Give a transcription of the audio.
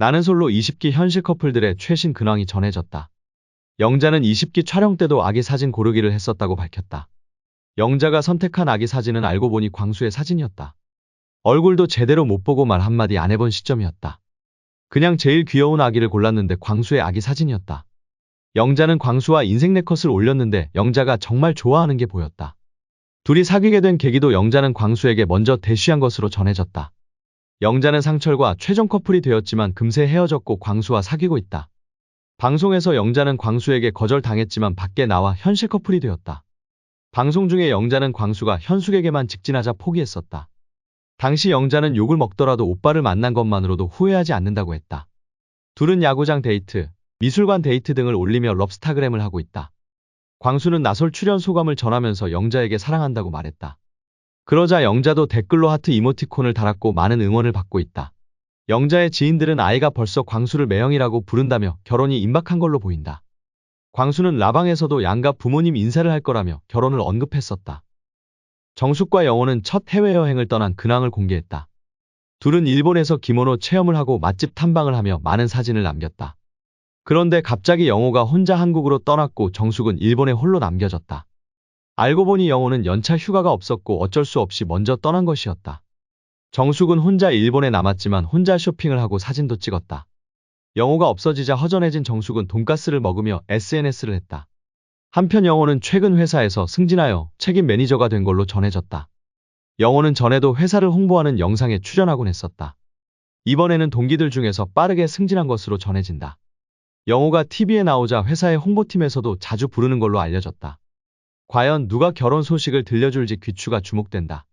나는 솔로 20기 현실 커플들의 최신 근황이 전해졌다. 영자는 20기 촬영 때도 아기 사진 고르기를 했었다고 밝혔다. 영자가 선택한 아기 사진은 알고 보니 광수의 사진이었다. 얼굴도 제대로 못 보고 말 한마디 안 해본 시점이었다. 그냥 제일 귀여운 아기를 골랐는데 광수의 아기 사진이었다. 영자는 광수와 인생 네컷을 올렸는데 영자가 정말 좋아하는 게 보였다. 둘이 사귀게 된 계기도 영자는 광수에게 먼저 대쉬한 것으로 전해졌다. 영자는 상철과 최종 커플이 되었지만 금세 헤어졌고 광수와 사귀고 있다. 방송에서 영자는 광수에게 거절당했지만 밖에 나와 현실 커플이 되었다. 방송 중에 영자는 광수가 현숙에게만 직진하자 포기했었다. 당시 영자는 욕을 먹더라도 오빠를 만난 것만으로도 후회하지 않는다고 했다. 둘은 야구장 데이트, 미술관 데이트 등을 올리며 럽스타그램을 하고 있다. 광수는 나솔 출연 소감을 전하면서 영자에게 사랑한다고 말했다. 그러자 영자도 댓글로 하트 이모티콘을 달았고 많은 응원을 받고 있다. 영자의 지인들은 아이가 벌써 광수를 매형이라고 부른다며 결혼이 임박한 걸로 보인다. 광수는 라방에서도 양가 부모님 인사를 할 거라며 결혼을 언급했었다. 정숙과 영호는 첫 해외여행을 떠난 근황을 공개했다. 둘은 일본에서 기모노 체험을 하고 맛집 탐방을 하며 많은 사진을 남겼다. 그런데 갑자기 영호가 혼자 한국으로 떠났고 정숙은 일본에 홀로 남겨졌다. 알고 보니 영호는 연차 휴가가 없었고 어쩔 수 없이 먼저 떠난 것이었다. 정숙은 혼자 일본에 남았지만 혼자 쇼핑을 하고 사진도 찍었다. 영호가 없어지자 허전해진 정숙은 돈가스를 먹으며 SNS를 했다. 한편 영호는 최근 회사에서 승진하여 책임 매니저가 된 걸로 전해졌다. 영호는 전에도 회사를 홍보하는 영상에 출연하곤 했었다. 이번에는 동기들 중에서 빠르게 승진한 것으로 전해진다. 영호가 TV에 나오자 회사의 홍보팀에서도 자주 부르는 걸로 알려졌다. 과연 누가 결혼 소식을 들려줄지 귀추가 주목된다.